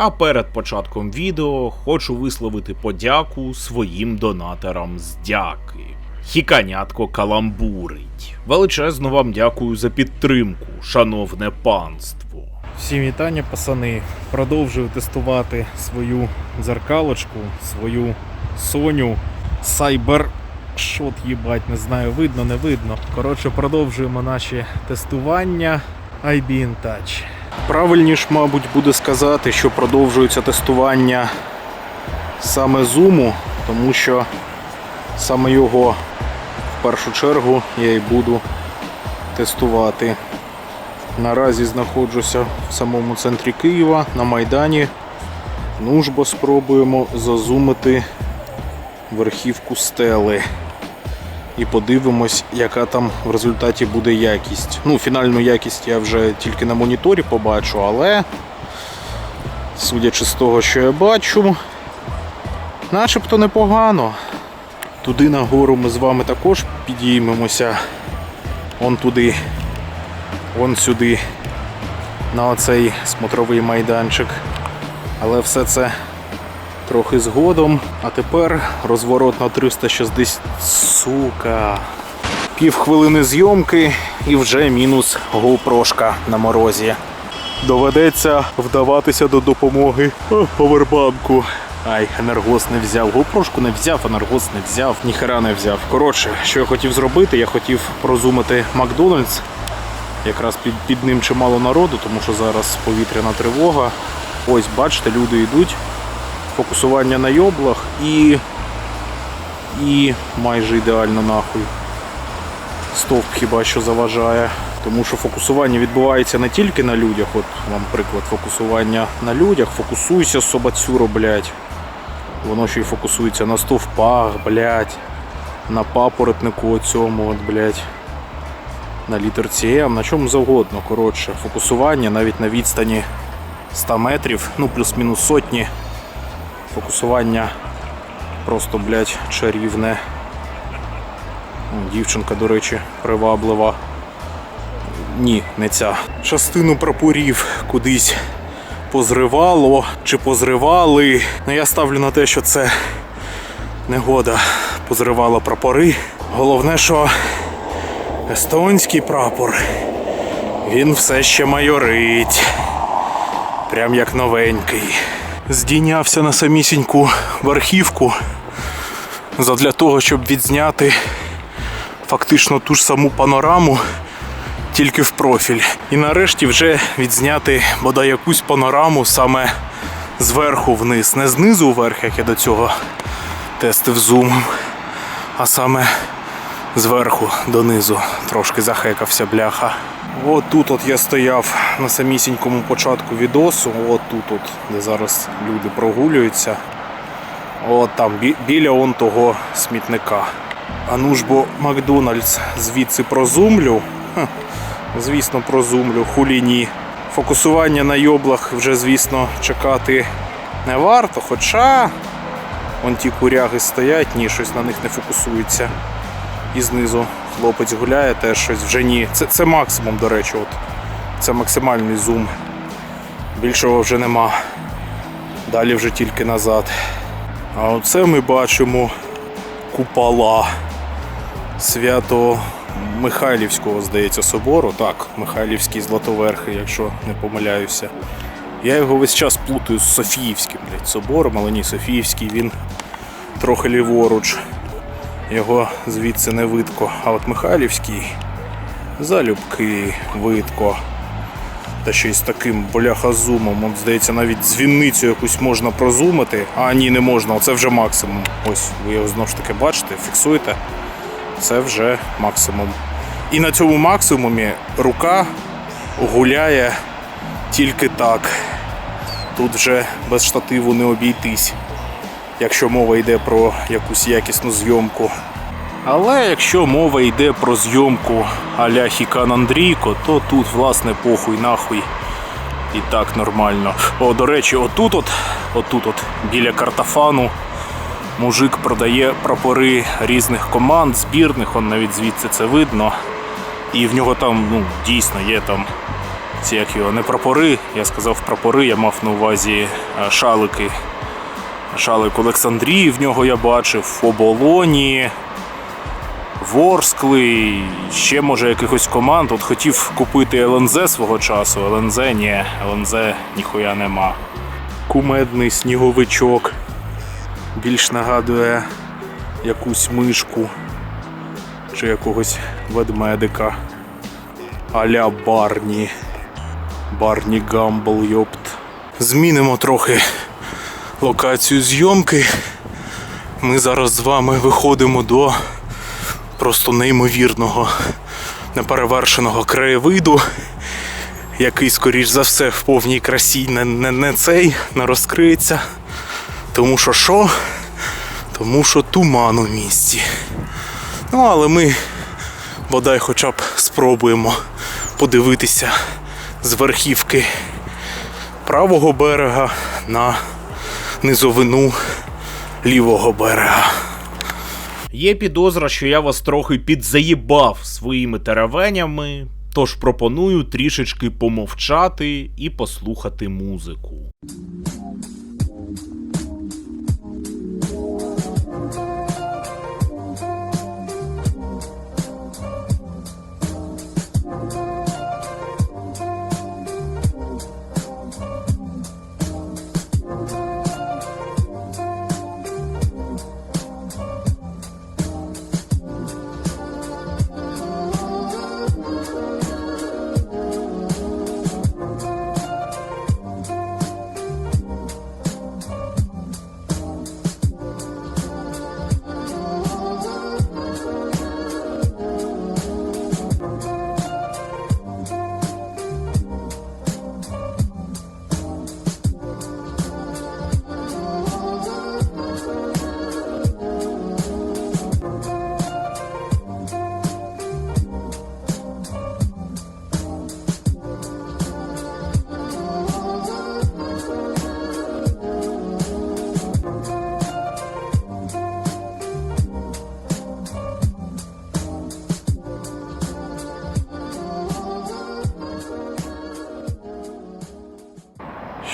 А перед початком відео хочу висловити подяку своїм донаторам з дяки. Хіканятко каламбурить. Величезно вам дякую за підтримку, шановне панство. Всім вітання, пацани. Продовжую тестувати свою дзеркалочку, свою Соню Cyber Shot, їбать, не знаю, видно, не видно. Коротше, продовжуємо наші тестування IB in Touch. Правильніш, мабуть, буде сказати, що продовжується тестування саме зуму, тому що саме його в першу чергу я і буду тестувати. Наразі знаходжуся в самому центрі Києва на Майдані. Ну ж бо спробуємо зазумити верхівку стели. І подивимось, яка там в результаті буде якість. Ну, фінальну якість я вже тільки на моніторі побачу, але судячи з того, що я бачу, начебто непогано. Туди нагору ми з вами також підіймемося. Он туди вон сюди, на оцей смотровий майданчик. Але все це трохи згодом. А тепер розворот на 360. Сука. Пів хвилини зйомки і вже мінус гоупрошка на морозі. Доведеться вдаватися до допомоги повербанку. Ай, енергос не взяв. Гопрошку не взяв, енергос не взяв, ніхера не взяв. Коротше, що я хотів зробити, я хотів прозумити Макдональдс. Якраз під, під ним чимало народу, тому що зараз повітряна тривога. Ось, бачите, люди йдуть. Фокусування на йоблах і. І майже ідеально нахуй. Стовп хіба що заважає. Тому що фокусування відбувається не тільки на людях, от вам приклад фокусування на людях, фокусуйся собацюро, блядь. Воно ще й фокусується на стовпах, блядь, на папоротнику оцьому, от, блядь на літерці М, на чому завгодно. Коротше, фокусування навіть на відстані 100 метрів, ну плюс-мінус сотні. Фокусування просто, блядь, чарівне. Дівчинка, до речі, приваблива. Ні, не ця. Частину прапорів кудись позривало чи позривали. Ну я ставлю на те, що це негода позривала прапори. Головне, що Естонський прапор. Він все ще майорить. Прям як новенький. Здійнявся на самісіньку верхівку задля того, щоб відзняти фактично ту ж саму панораму, тільки в профіль. І нарешті вже відзняти бодай якусь панораму саме зверху вниз. Не знизу вверх, як я до цього тестив зумом, а саме зверху донизу трошки захекався бляха. От тут от я стояв на самісінькому початку відосу, от тут, от, де зараз люди прогулюються. От там, бі- біля он того смітника. А ну ж бо Макдональдс звідси прозумлю. Ха, звісно, прозумлю, хулі ні. Фокусування на йоблах вже, звісно, чекати не варто, хоча вон ті куряги стоять, ні, щось на них не фокусується і знизу хлопець гуляє, теж щось вже ні. Це, це максимум, до речі, от. це максимальний зум. Більшого вже нема. Далі вже тільки назад. А оце ми бачимо купола свято Михайлівського, здається, собору. Так, Михайлівський Златоверхи, якщо не помиляюся. Я його весь час плутаю з Софіївським блядь, собором, але ні, Софіївський він трохи ліворуч його звідси не видко. А от Михайлівський залюбки видко. Та ще й з таким бляхазумом. От, здається, навіть дзвінницю якусь можна прозумити. А ні, не можна, оце вже максимум. Ось, ви його знову ж таки бачите, фіксуєте. Це вже максимум. І на цьому максимумі рука гуляє тільки так. Тут вже без штативу не обійтись якщо мова йде про якусь якісну зйомку. Але якщо мова йде про зйомку а-ля Хікан Андрійко, то тут, власне, похуй нахуй. І так нормально. О, до речі, отут от, отут от, біля картафану, мужик продає прапори різних команд, збірних, он навіть звідси це видно. І в нього там ну, дійсно є там ці як його, не прапори, я сказав прапори, я мав на увазі е, шалики. Шалик Олександрії в нього я бачив, в оболоні, Ворскли, ще може якихось команд. От хотів купити ЛНЗ свого часу, ЛНЗ ні, ЛНЗ ніхуя нема. Кумедний сніговичок. Більш нагадує якусь мишку чи якогось ведмедика. Аля Барні. Барні Гамбл, йопт. Змінимо трохи локацію зйомки. Ми зараз з вами виходимо до просто неймовірного, неперевершеного краєвиду, який, скоріш за все, в повній красі не, не, не цей не розкриється. Тому що що? Тому що туман у місті. Ну, але ми бодай хоча б спробуємо подивитися з верхівки правого берега на низовину лівого берега. Є підозра, що я вас трохи підзаїбав своїми теревенями, тож пропоную трішечки помовчати і послухати музику.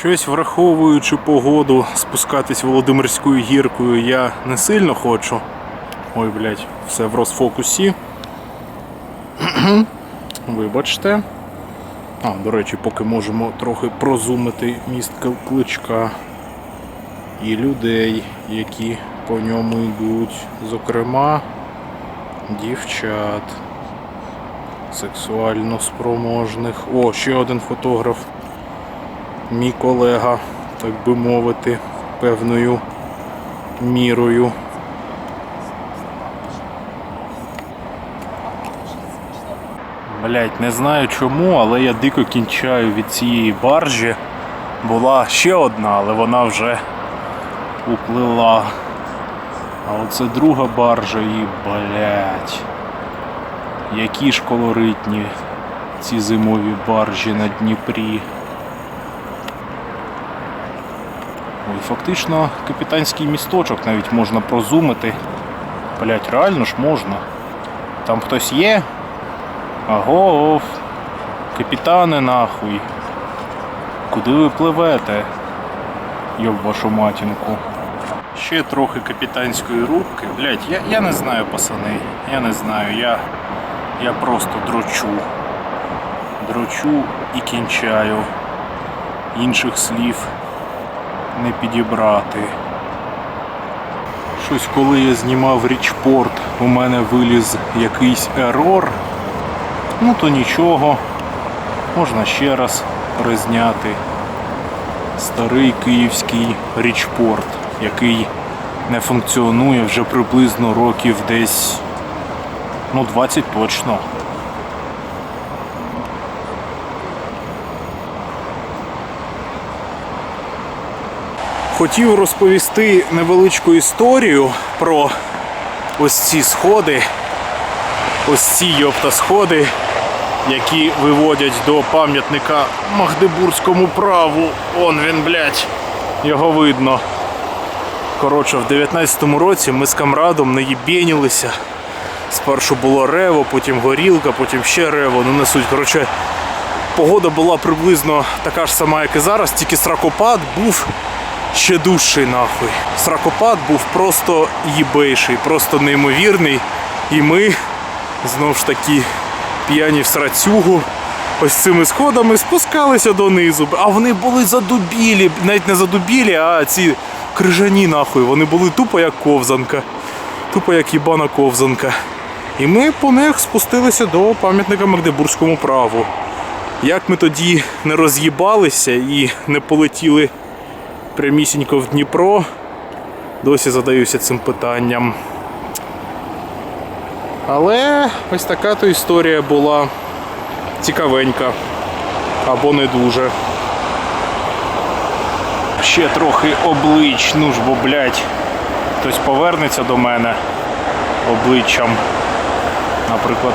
Щось враховуючи погоду, спускатись Володимирською гіркою я не сильно хочу. Ой, блядь, все в розфокусі. Вибачте. А, до речі, поки можемо трохи прозумити міст Кличка і людей, які по ньому йдуть. Зокрема, дівчат сексуально спроможних. О, ще один фотограф мій колега, так би мовити, певною мірою. Блять, не знаю чому, але я дико кінчаю від цієї баржі. Була ще одна, але вона вже уплила. А оце друга баржа і, блять. Які ж колоритні ці зимові баржі на Дніпрі. Ой, фактично капітанський місточок навіть можна прозумити. Блять, реально ж можна. Там хтось є? Агов. Капітане нахуй. Куди ви пливете? Йоб вашу матінку. Ще трохи капітанської рубки. Блять, я, я не знаю, пацани. Я не знаю. Я, я просто дрочу. Дрочу і кінчаю. Інших слів не підібрати. Щось, коли я знімав річпорт, у мене виліз якийсь ерор. Ну то нічого, можна ще раз перезняти старий київський річпорт, який не функціонує вже приблизно років десь ну 20 точно. Хотів розповісти невеличку історію про ось ці сходи, ось ці йопта сходи, які виводять до пам'ятника Магдебурзькому праву. Он він, блядь, його видно. Коротше, в 19-му році ми з камрадом наїбєнілися. Спершу було рево, потім горілка, потім ще рево. Ну не суть. Коротше, Погода була приблизно така ж сама, як і зараз, тільки сракопад був ще дужчий нахуй. Сракопад був просто їбейший, просто неймовірний. І ми знов ж таки п'яні в срацюгу. Ось цими сходами спускалися донизу. А вони були задубілі, навіть не задубілі, а ці крижані нахуй. Вони були тупо як ковзанка. Тупо як їбана ковзанка. І ми по них спустилися до пам'ятника Магдебурзькому праву. Як ми тоді не роз'їбалися і не полетіли прямісінько в Дніпро, досі задаюся цим питанням. Але ось така то історія була цікавенька. Або не дуже. Ще трохи облич, ну ж бо, блядь, хтось повернеться до мене обличчям. Наприклад,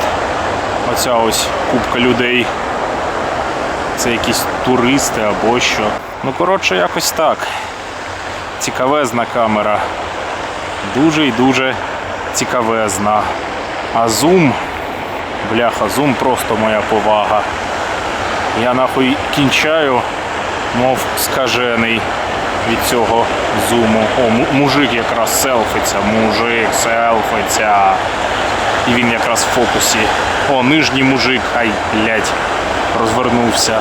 оця ось купка людей. Це якісь туристи або що. Ну, коротше, якось так. Цікавезна камера. Дуже і дуже цікавезна. А зум, бляха, зум просто моя повага. Я нахуй кінчаю, мов скажений від цього зуму. О, мужик якраз селфиться, мужик селфиться. І він якраз в фокусі. О, нижній мужик, ай, блядь, розвернувся.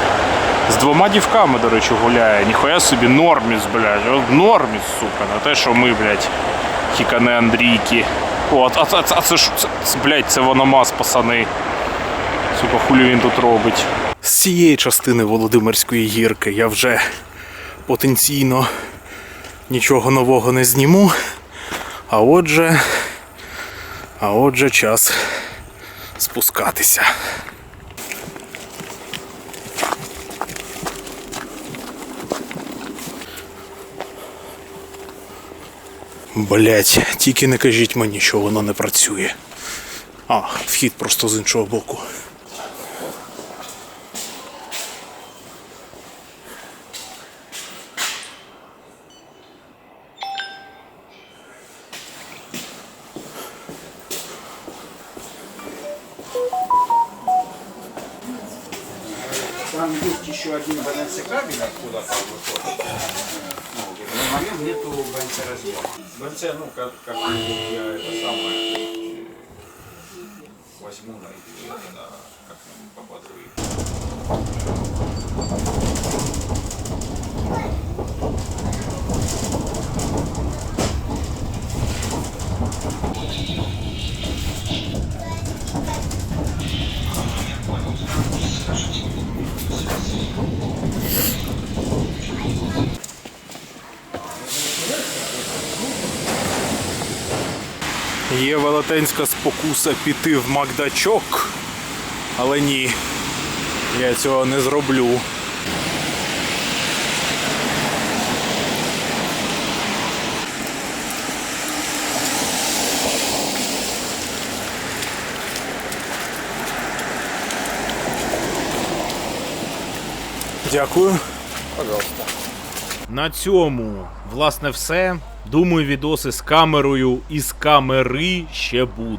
З двома дівками, до речі, гуляє. Ніхуя собі норміс, блядь. От Норміс, сука, не те, що ми, блядь, хікане Андрійки. О, а, а, а це ж, це, це, блядь, це Вономас, пацани. Сука, хулі він тут робить. З цієї частини Володимирської гірки я вже потенційно нічого нового не зніму. А отже, а отже, час спускатися. Блять, тільки не кажіть мені, що воно не працює. А, вхід просто з іншого боку. Там есть еще один БНЦ кабель откуда-то выходит. Ну, в данный момент нету БНЦ разъема. БНЦ, ну, как, как я это самое, э, возьму, найду это, Є велетенська спокуса піти в Макдачок, але ні, я цього не зроблю. Дякую. Пожалуйста. На цьому, власне, все. Думаю, відоси з камерою і з камери ще будуть.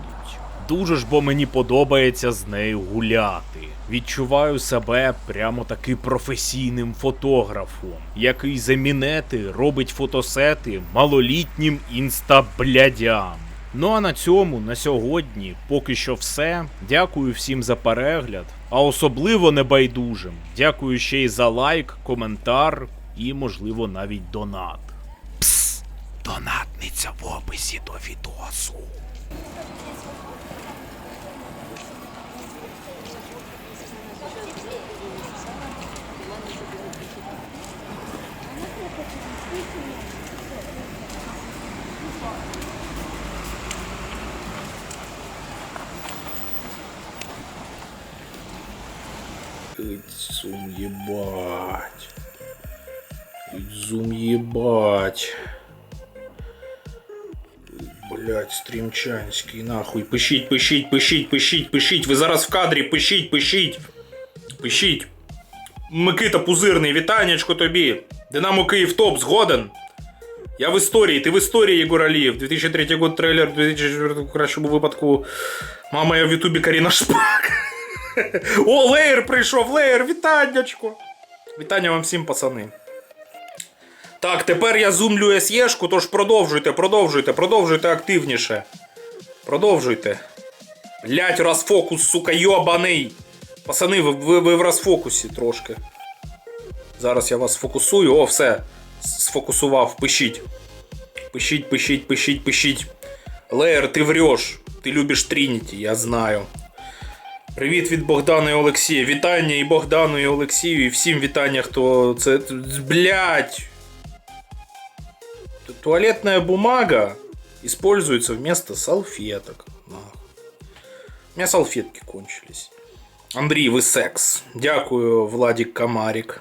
Дуже ж бо мені подобається з нею гуляти. Відчуваю себе прямо таки професійним фотографом, який замінети робить фотосети малолітнім інстаблядям. Ну а на цьому на сьогодні поки що все. Дякую всім за перегляд, а особливо небайдужим. Дякую ще й за лайк, коментар і, можливо, навіть донат. Донатниця в описі до відосу. Ебать. Зум. Блять, стрімчанський, нахуй. Пишіть, пишіть, пишіть, пишіть, пишіть. Ви зараз в кадрі, пишіть, пишіть. Пишіть. Микита Пузирний, вітаннячко тобі. Динамо Київ топ, згоден. Я в історії, ти в історії, Єгор Алієв. 2003 год трейлер, 2004 в кращому випадку. Мама, я в Ютубі Каріна Шпак. О, леєр прийшов, леєр, вітаннячко. Вітання вам всім, пацани. Так, тепер я зумлю SE-шку, тож продовжуйте, продовжуйте, продовжуйте активніше. Продовжуйте. Блять, розфокус, сука, йобаний. Пацани, ви, ви, ви в розфокусі трошки. Зараз я вас сфокусую. О, все. Сфокусував, пишіть. Пишіть, пишіть, пишіть, пишіть. Леєр, ти врешь. Ти любиш Трініті, я знаю. Привіт від Богдана і Олексія. Вітання і Богдану, і Олексію, і всім вітання, хто це. Блять. Туалетная бумага используется вместо салфеток. Нахуй. У меня салфетки кончились. Андрій, ви секс. Дякую, Владік Камарік.